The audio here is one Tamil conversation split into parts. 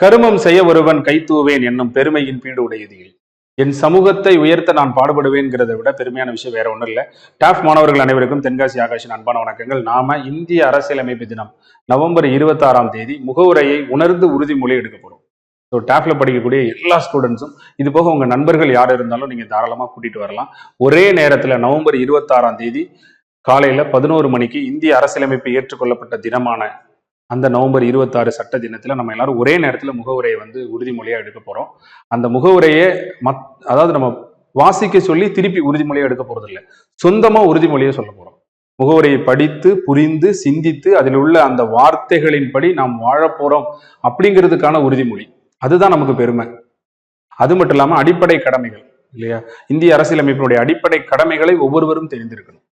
கருமம் செய்ய ஒருவன் கைத்தூவேன் என்னும் பெருமையின் பீடு உடையது என் சமூகத்தை உயர்த்த நான் பாடுபடுவேங்கிறத விட பெருமையான விஷயம் வேற ஒன்றும் இல்லை. டாஃப் மாணவர்கள் அனைவருக்கும் தென்காசி ஆகாஷின் அன்பான வணக்கங்கள். நாம இந்திய அரசியலமைப்பு தினம் நவம்பர் இருபத்தாறாம் தேதி முகவுரையை உணர்ந்து உறுதிமொழி எடுக்க போறோம் ஸோ டாப்ல படிக்கக்கூடிய எல்லா ஸ்டூடெண்ட்ஸும் இது போக உங்க நண்பர்கள் யார் இருந்தாலும் நீங்க தாராளமாக கூட்டிட்டு வரலாம். ஒரே நேரத்தில் நவம்பர் இருபத்தாறாம் தேதி காலையில பதினோரு மணிக்கு இந்திய அரசியலமைப்பு ஏற்றுக்கொள்ளப்பட்ட தினமான அந்த நவம்பர் இருபத்தாறு சட்ட தினத்தில் நம்ம எல்லாரும் ஒரே நேரத்தில் முகவுரையை வந்து உறுதிமொழியாக எடுக்க போகிறோம் அந்த முகவுரையை மத் அதாவது நம்ம வாசிக்க சொல்லி திருப்பி உறுதிமொழியாக எடுக்க போகிறது இல்லை சொந்தமாக உறுதிமொழியை சொல்ல போகிறோம் முகவுரையை படித்து புரிந்து சிந்தித்து அதில் உள்ள அந்த வார்த்தைகளின்படி நாம் வாழப்போகிறோம் அப்படிங்கிறதுக்கான உறுதிமொழி. அதுதான் நமக்கு பெருமை. அது மட்டும் இல்லாமல் அடிப்படை கடமைகள் இல்லையா? இந்திய அரசியலமைப்பினுடைய அடிப்படை கடமைகளை ஒவ்வொருவரும் தெரிந்திருக்கணும்.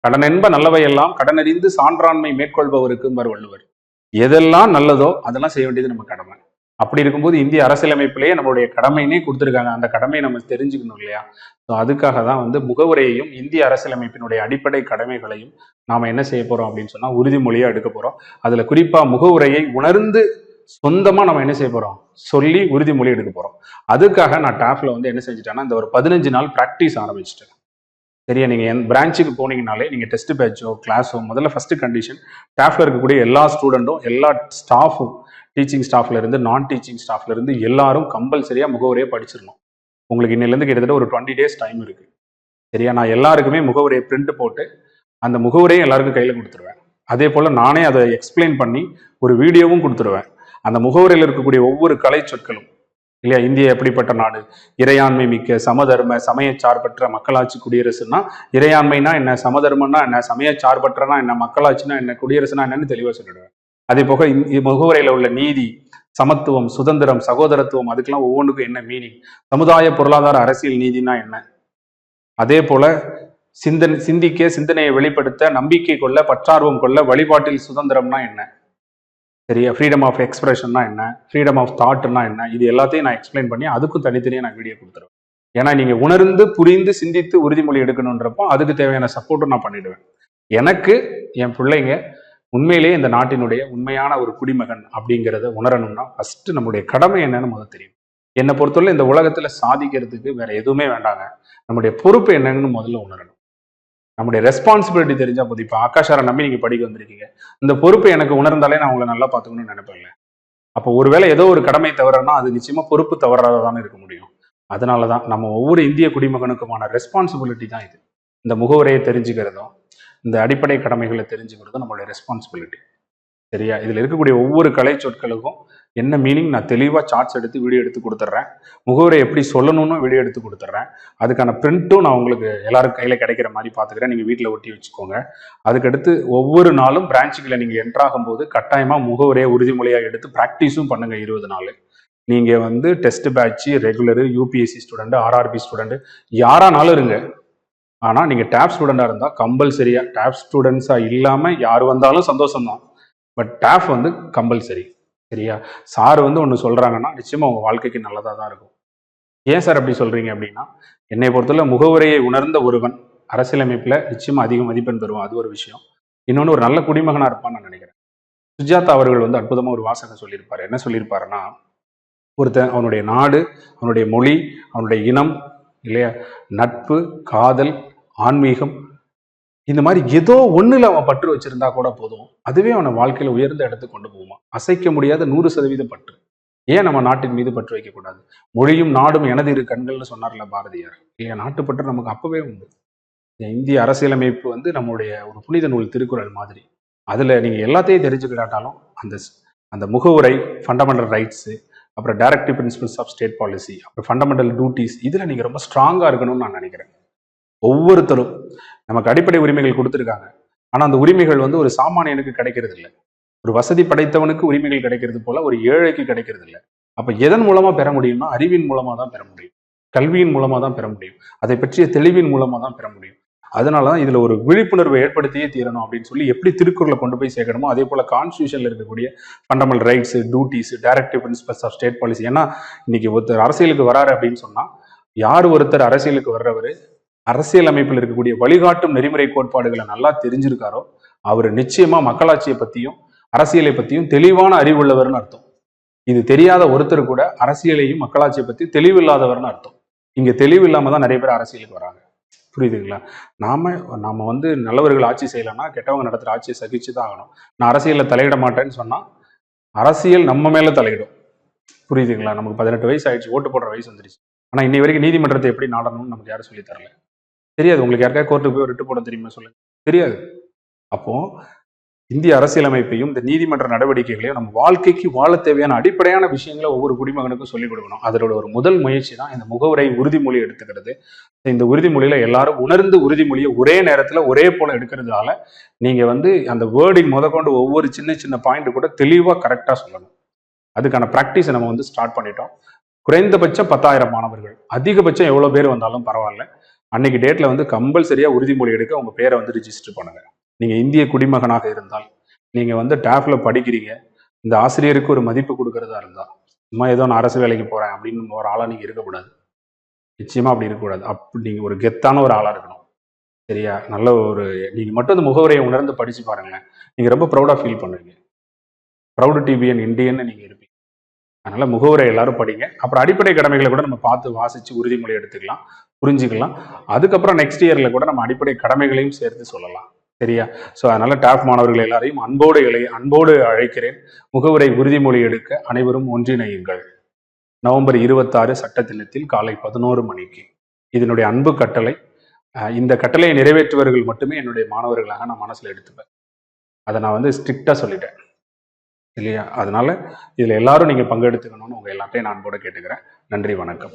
கடன் என்ப நல்லவையெல்லாம் கடனறிந்து சான்றாண்மை மேற்கொள்பவருக்கு வள்ளுவர். எதெல்லாம் நல்லதோ அதெல்லாம் செய்ய வேண்டியது நம்ம கடமை. அப்படி இருக்கும்போது இந்திய அரசியலமைப்பிலேயே நம்மளுடைய கடமைனே கொடுத்துருக்காங்க. அந்த கடமையை நம்ம தெரிஞ்சுக்கணும் இல்லையா? ஸோ அதுக்காக தான் வந்து முகவுரையையும் இந்திய அரசியலமைப்பினுடைய அடிப்படை கடமைகளையும் நாம் என்ன செய்ய போகிறோம் அப்படின்னு சொன்னால் உறுதிமொழியாக எடுக்க போகிறோம் அதில் குறிப்பாக முகவுரையை உணர்ந்து சொந்தமாக நம்ம என்ன செய்ய போகிறோம் சொல்லி உறுதிமொழி எடுக்க போகிறோம் அதுக்காக நான் டாஃபில் வந்து என்ன செஞ்சுட்டேன்னா இந்த ஒரு பதினஞ்சு நாள் ப்ராக்டிஸ் ஆரம்பிச்சிட்டேன். சரியா? நீங்கள் என் பிரான்ச்சுக்கு போனீங்கனாலே நீங்கள் டெஸ்ட் பேட்சோ கிளாஸோ முதல்ல ஃபஸ்ட்டு கண்டிஷன் ஸ்டாஃபில் இருக்கக்கூடிய எல்லா ஸ்டூடெண்ட்டும் எல்லா ஸ்டாஃபும் டீச்சிங் ஸ்டாஃப்ல இருந்து நான் டீச்சிங் ஸ்டாஃப்ல இருந்து எல்லாரும் கம்பல்சரியாக முகவரியை படிச்சிடணும் உங்களுக்கு இன்னிலேருந்து கிட்டத்தட்ட ஒரு டுவெண்ட்டி டேஸ் டைம் இருக்குது சரியா? நான் எல்லாருக்குமே முகவரியை பிரிண்ட் போட்டு அந்த முகவரியை எல்லாருக்கும் கையில் கொடுத்துருவேன். அதே போல் நானே அதை எக்ஸ்பிளைன் பண்ணி ஒரு வீடியோவும் கொடுத்துருவேன். அந்த முகவரியில் இருக்கக்கூடிய ஒவ்வொரு கலை சொற்களும் இல்லையா? இந்தியா எப்படிப்பட்ட நாடு? இறையாண்மை மிக்க சமதர்ம சமய சார்பற்ற மக்களாட்சி குடியரசுனா இறையாண்மைனா என்ன? சமதர்மம்னா என்ன? சமய சார்பற்றனா என்ன? மக்களாட்சினா என்ன? குடியரசுனா என்னன்னு தெளிவாக சொல்லிடுவேன். அதே போக இந்த உள்ள நீதி சமத்துவம் சுதந்திரம் சகோதரத்துவம் அதுக்கெல்லாம் ஒவ்வொன்றுக்கும் என்ன மீனிங் சமுதாய பொருளாதார அரசியல் நீதினா என்ன? அதே போல சிந்தன் சிந்திக்க சிந்தனையை வெளிப்படுத்த நம்பிக்கை கொள்ள பற்றார்வம் கொள்ள வழிபாட்டில் சுதந்திரம்னா என்ன? சரியா ஃப்ரீடம் ஆஃப் எக்ஸ்பிரஷன்னா என்ன? ஃப்ரீடம் ஆஃப் தாட்னா என்ன? இது எல்லாத்தையும் நான் எக்ஸ்பிளைன் பண்ணி அதுக்கும் தனித்தனியாக நான் வீடியோ கொடுத்துருவேன். ஏன்னா நீங்கள் உணர்ந்து புரிந்து சிந்தித்து உறுதிமொழி எடுக்கணுன்றப்போ அதுக்கு தேவையான சப்போர்ட்டும் நான் பண்ணிடுவேன். எனக்கு என் பிள்ளைங்க உண்மையிலேயே இந்த நாட்டினுடைய உண்மையான ஒரு குடிமகன் அப்படிங்கிறத உணரணும்னா ஃபர்ஸ்ட் நம்முடைய கடமை என்னன்னு முதல் தெரியும். என்னை பொறுத்தவரை இந்த உலகத்தில் சாதிக்கிறதுக்கு வேற எதுவுமே வேண்டாங்க. நம்முடைய பொறுப்பு என்னங்கன்னு முதல்ல உணரணும். நம்முடைய ரெஸ்பான்சிபிலிட்டி தெரிஞ்சா போதும். இப்போ ஆகாஷாரை நம்பி நீங்க படிக்க வந்திருக்கீங்க. இந்த பொறுப்பை எனக்கு உணர்ந்தாலே நான் உங்களை நல்லா பார்த்துக்கணும்னு நினைப்பேன்ல. அப்போ ஒருவேளை ஏதோ ஒரு கடமை தவறனா அது நிச்சயமா பொறுப்பு தவறாதான் இருக்க முடியும். அதனால தான் நம்ம ஒவ்வொரு இந்திய குடிமகனுக்குமான ரெஸ்பான்சிபிலிட்டி தான் இது. இந்த முகவரையை தெரிஞ்சுக்கிறதும் இந்த அடிப்படை கடமைகளை தெரிஞ்சுக்கிறதும் நம்மளுடைய ரெஸ்பான்சிபிலிட்டி சரியா? இதில் இருக்கக்கூடிய ஒவ்வொரு கலை சொற்களுக்கும் என்ன மீனிங் நான் தெளிவாக சார்ட்ஸ் எடுத்து வீடியோ எடுத்து கொடுத்துட்றேன். முகவரை எப்படி சொல்லணும்னு வீடியோ எடுத்து கொடுத்துட்றேன். அதுக்கான பிரிண்ட்டும் நான் உங்களுக்கு எல்லாரும் கையில் கிடைக்கிற மாதிரி பார்த்துக்கிறேன். நீங்கள் வீட்டில் ஒட்டி வச்சுக்கோங்க. அதுக்கடுத்து ஒவ்வொரு நாளும் பிரான்ச்சுகளை நீங்கள் என்ட்ராகும் போது கட்டாயமாக முகவரையை உறுதிமொழியாக எடுத்து ப்ராக்டிஸும் பண்ணுங்கள் இருபது நாள். நீங்கள் வந்து test batch regular UPSC student RRB student யாரானாலும் இருங்க. ஆனால் நீங்கள் டேப் ஸ்டூடெண்டாக இருந்தால் கம்பல்சரியாக டேப் ஸ்டூடெண்ட்ஸாக இல்லாமல் யார் வந்தாலும் சந்தோஷம்தான். பட் டேப் வந்து கம்பல்சரி சரியா? சார் வந்து ஒன்று சொல்கிறாங்கன்னா நிச்சயமாக உங்கள் வாழ்க்கைக்கு நல்லதாக தான் இருக்கும். ஏன் சார் அப்படி சொல்கிறீங்க அப்படின்னா என்னை பொறுத்தவரை முகவுரையை உணர்ந்த ஒருவன் அரசியலமைப்பில் நிச்சயமாக அதிக மதிப்பெண் பெறுவான். அது ஒரு விஷயம். இன்னொன்று ஒரு நல்ல குடிமகனாக இருப்பான்னு நான் நினைக்கிறேன். சுஜாதா அவர்கள் வந்து அற்புதமாக ஒரு வாசகம் சொல்லியிருப்பார். என்ன சொல்லியிருப்பாருன்னா ஒருத்தன் அவனுடைய நாடு அவனுடைய மொழி அவனுடைய இனம் இல்லையா? நட்பு காதல் ஆன்மீகம் இந்த மாதிரி ஏதோ ஒன்றில் அவன் பற்று வச்சிருந்தா கூட போதும். அதுவே அவனை வாழ்க்கையில் உயர்ந்த இடத்துக்கு கொண்டு போவான் அசைக்க முடியாத நூறு சதவீத பற்று. ஏன் நம்ம நாட்டின் மீது பற்று வைக்கக்கூடாது மொழியும் நாடும் எனது இரு கண்கள்னு சொன்னார்ல பாரதியார். இல்லையா நாட்டுப்பற்று நமக்கு அப்பவே உண்டு. இந்த இந்திய அரசியலமைப்பு வந்து நம்மளுடைய ஒரு புனித நூல் திருக்குறள் மாதிரி. அதில் நீங்கள் எல்லாத்தையும் தெரிஞ்சுக்கிட்டாலும் அந்த அந்த முகவுரை ஃபண்டமெண்டல் ரைட்ஸு அப்புறம் directive principles of state policy அப்புறம் ஃபண்டமெண்டல் டியூட்டிஸ் இதில் நீங்கள் ரொம்ப ஸ்ட்ராங்காக இருக்கணும்னு நான் நினைக்கிறேன். ஒவ்வொருத்தரும் நமக்கு அடிப்படை உரிமைகள் கொடுத்துருக்காங்க. ஆனால் அந்த உரிமைகள் வந்து ஒரு சாமானியனுக்கு கிடைக்கிறது இல்லை ஒரு வசதி படைத்தவனுக்கு உரிமைகள் கிடைக்கிறது போல ஒரு ஏழைக்கு கிடைக்கிறது இல்லை அப்போ எதன் மூலமாக பெற முடியும்னா அறிவின் மூலமாக தான் பெற முடியும். கல்வியின் மூலமாக தான் பெற முடியும். அதை பற்றிய தெளிவின் மூலமாக தான் பெற முடியும். அதனால தான் இதில் ஒரு விழிப்புணர்வை ஏற்படுத்தியே தீரணும் அப்படின்னு சொல்லி எப்படி திருக்குறளை கொண்டு போய் சேர்க்கணுமோ அதே போல் கான்ஸ்டியூஷனில் இருக்கக்கூடிய fundamental rights duties directive principles of state policy ஏன்னா இன்னைக்கு ஒருத்தர் அரசியலுக்கு வராரு அப்படின்னு சொன்னால் யார் ஒருத்தர் அரசியலுக்கு வர்றவர் அரசியல் அமைப்பில் இருக்கக்கூடிய வழிகாட்டும் நெறிமுறை கோட்பாடுகளை நல்லா தெரிஞ்சிருக்காரோ அவர் நிச்சயமா மக்களாட்சியை பத்தியும் அரசியலை பத்தியும் தெளிவான அறிவுள்ளவர்னு அர்த்தம். இது தெரியாத ஒருத்தர் கூட அரசியலையும் மக்களாட்சியை பத்தி தெளிவில்லாதவர்னு அர்த்தம். இங்க தெளிவு இல்லாம தான் நிறைய பேர் அரசியலுக்கு வராங்க. புரியுதுங்களா? நாம நாம வந்து நல்லவர்கள் ஆட்சி செய்யலைன்னா கெட்டவங்க நடத்துகிற ஆட்சியை சகிச்சு தான் ஆகணும். நான் அரசியலில் தலையிட மாட்டேன்னு சொன்னா அரசியல் நம்ம மேல தலையிடும். புரியுதுங்களா? நமக்கு பதினெட்டு வயசு ஆயிடுச்சு ஓட்டு போடுற வயசு வந்துருச்சு. ஆனா இன்னை வரைக்கும் நீதிமன்றத்தை எப்படி நாடணும்னு நமக்கு யாரும் சொல்லி தரல. தெரியாது. உங்களுக்கு யாருக்கா கோர்ட்டுக்கு போய் ரிட்டு போட தெரியுமா? சொல்லுங்க. தெரியாது. அப்போ இந்திய அரசியலமைப்பையும் இந்த நீதிமன்ற நடவடிக்கைகளையும் நம்ம வாழ்க்கைக்கு வாழ தேவையான அடிப்படையான விஷயங்களை ஒவ்வொரு குடிமகனுக்கும் சொல்லிக் கொடுக்கணும். அதோட ஒரு முதல் முயற்சி தான் இந்த முகவுரை உறுதிமொழி எடுத்துக்கிறது. இந்த உறுதிமொழியில எல்லாரும் உணர்ந்து உறுதிமொழியை ஒரே நேரத்துல ஒரே போல எடுக்கிறதால நீங்க வந்து அந்த வேர்டிங் முதற்கொண்டு ஒவ்வொரு சின்ன சின்ன பாயிண்ட் கூட தெளிவா கரெக்டா சொல்லணும். அதுக்கான ப்ராக்டிஸை நம்ம வந்து ஸ்டார்ட் பண்ணிட்டோம். குறைந்தபட்சம் பத்தாயிரம் மாணவர்கள். அதிகபட்சம் எவ்வளவு பேர் வந்தாலும் பரவாயில்ல. அன்னைக்கு டேட்ல வந்து கம்பல்சரியா உறுதிமொழி எடுக்க உங்க பேரை வந்து ரிஜிஸ்டர் பண்ணுங்க. நீங்க இந்திய குடிமகனாக இருந்தால் நீங்க வந்து டேஃப்ல படிக்கிறீங்க இந்த ஆசிரியருக்கு ஒரு மதிப்பு கொடுக்கறதா இருந்தா சும்மா ஏதோ நான் அரசு வேலைக்கு போறேன் அப்படின்னு ஒரு ஆளா நீங்க இருக்கக்கூடாது. நிச்சயமா அப்படி இருக்கக்கூடாது. அப்படி நீங்க ஒரு கெத்தான ஒரு ஆளா இருக்கணும். சரியா? நல்ல ஒரு நீங்க மட்டும் அந்த முகவரையை உணர்ந்து படிச்சு பாருங்களேன். நீங்க ரொம்ப ப்ரௌடா ஃபீல் பண்ணுவீங்க ப்ரௌடு டிபிஎன் இண்டியன்னு நீங்க இருப்பீங்க. அதனால முகவரை எல்லாரும் படிங்க. அப்புறம் அடிப்படை கடமைகளை கூட நம்ம பார்த்து வாசிச்சு உறுதிமொழி எடுத்துக்கலாம். புரிஞ்சுக்கலாம். அதுக்கப்புறம் நெக்ஸ்ட் இயரில் கூட நம்ம அடிப்படை கடமைகளையும் சேர்த்து சொல்லலாம். சரியா? ஸோ அதனால டாப் மாணவர்கள் எல்லாரையும் அன்போடு இலை அன்போடு அழைக்கிறேன். முகவுரை உறுதிமொழி எடுக்க அனைவரும் ஒன்றிணையுங்கள். நவம்பர் இருபத்தாறு சட்ட தினத்தில் காலை பதினோரு மணிக்கு. இதனுடைய அன்பு கட்டளை இந்த கட்டளையை நிறைவேற்றுவர்கள் மட்டுமே என்னுடைய மாணவர்களாக நான் மனசில் எடுத்துப்பேன். அதை நான் வந்து ஸ்ட்ரிக்டாக சொல்லிட்டேன். இல்லையா? அதனால இதில் எல்லாரும் நீங்கள் பங்கெடுத்துக்கணும்னு உங்கள் எல்லாத்தையும் நான் அன்போடு கேட்டுக்கிறேன். நன்றி வணக்கம்.